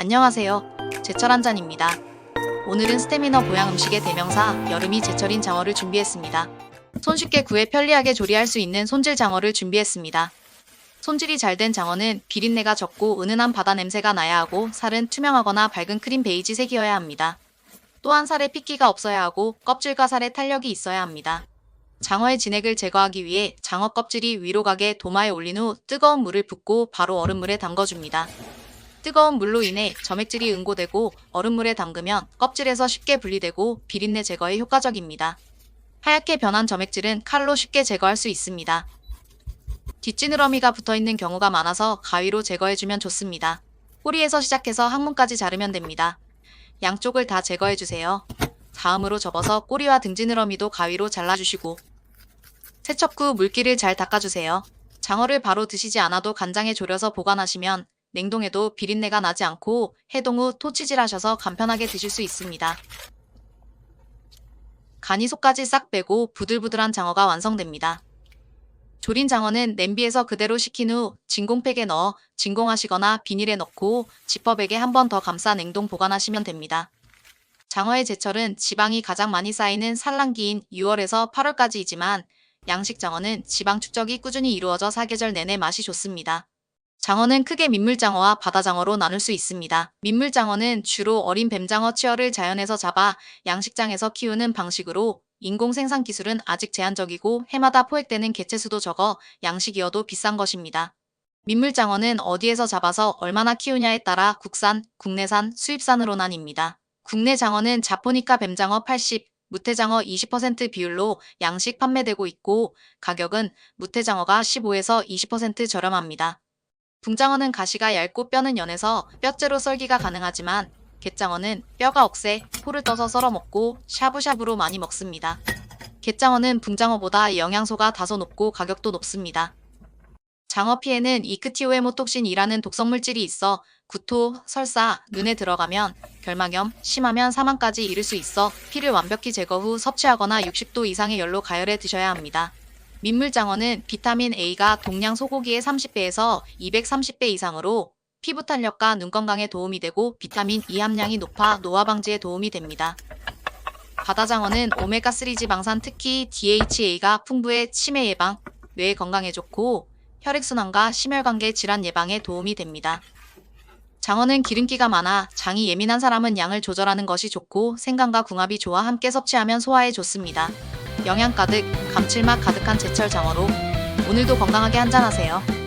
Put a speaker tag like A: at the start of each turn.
A: 안녕하세요. 제철 한 잔입니다. 오늘은 스테미너 보양 음식의 대명사 여름이 제철인 장어를 준비했습니다. 손쉽게 구해 편리하게 조리할 수 있는 손질 장어를 준비했습니다. 손질이 잘 된 장어는 비린내가 적고 은은한 바다 냄새가 나야 하고 살은 투명하거나 밝은 크림 베이지 색이어야 합니다. 또한 살에 핏기가 없어야 하고 껍질과 살에 탄력이 있어야 합니다. 장어의 진액을 제거하기 위해 장어 껍질이 위로 가게 도마에 올린 후 뜨거운 물을 붓고 바로 얼음물에 담궈줍니다. 뜨거운 물로 인해 점액질이 응고되고 얼음물에 담그면 껍질에서 쉽게 분리되고 비린내 제거에 효과적입니다. 하얗게 변한 점액질은 칼로 쉽게 제거할 수 있습니다. 뒷지느러미가 붙어 있는 경우가 많아서 가위로 제거해주면 좋습니다. 꼬리에서 시작해서 항문까지 자르면 됩니다. 양쪽을 다 제거해주세요. 다음으로 접어서 꼬리와 등지느러미도 가위로 잘라주시고 세척 후 물기를 잘 닦아주세요. 장어를 바로 드시지 않아도 간장에 졸여서 보관하시면 냉동에도 비린내가 나지 않고 해동 후 토치질 하셔서 간편하게 드실 수 있습니다. 간이 속까지 싹 빼고 부들부들한 장어가 완성됩니다. 조린 장어는 냄비에서 그대로 식힌 후 진공팩에 넣어 진공하시거나 비닐에 넣고 지퍼백에 한 번 더 감싸 냉동 보관하시면 됩니다. 장어의 제철은 지방이 가장 많이 쌓이는 산란기인 6월에서 8월까지이지만 양식 장어는 지방 축적이 꾸준히 이루어져 사계절 내내 맛이 좋습니다. 장어는 크게 민물장어와 바다장어로 나눌 수 있습니다. 민물장어는 주로 어린 뱀장어 치어를 자연에서 잡아 양식장에서 키우는 방식으로 인공 생산 기술은 아직 제한적이고 해마다 포획되는 개체수도 적어 양식이어도 비싼 것입니다. 민물장어는 어디에서 잡아서 얼마나 키우냐에 따라 국산, 국내산, 수입산으로 나뉩니다. 국내 장어는 자포니카 뱀장어 80, 무태장어 20% 비율로 양식 판매되고 있고 가격은 무태장어가 15에서 20% 저렴합니다. 붕장어는 가시가 얇고 뼈는 연해서 뼈째로 썰기가 가능하지만 갯장어는 뼈가 억세, 포를 떠서 썰어 먹고 샤브샤브로 많이 먹습니다. 갯장어는 붕장어보다 영양소가 다소 높고 가격도 높습니다. 장어 피에는 이크티오에모톡신이라는 독성물질이 있어 구토, 설사, 눈에 들어가면 결막염, 심하면 사망까지 이를 수 있어 피를 완벽히 제거 후 섭취하거나 60도 이상의 열로 가열해 드셔야 합니다. 민물장어는 비타민 A가 동양 소고기의 30배에서 230배 이상으로 피부 탄력과 눈 건강에 도움이 되고 비타민 E 함량이 높아 노화 방지에 도움이 됩니다. 바다장어는 오메가3 지방산 특히 DHA가 풍부해 치매 예방, 뇌 건강에 좋고 혈액순환과 심혈관계 질환 예방에 도움이 됩니다. 장어는 기름기가 많아 장이 예민한 사람은 양을 조절하는 것이 좋고 생강과 궁합이 좋아 함께 섭취하면 소화에 좋습니다. 영양 가득, 감칠맛 가득한 제철 장어로 오늘도 건강하게 한잔하세요.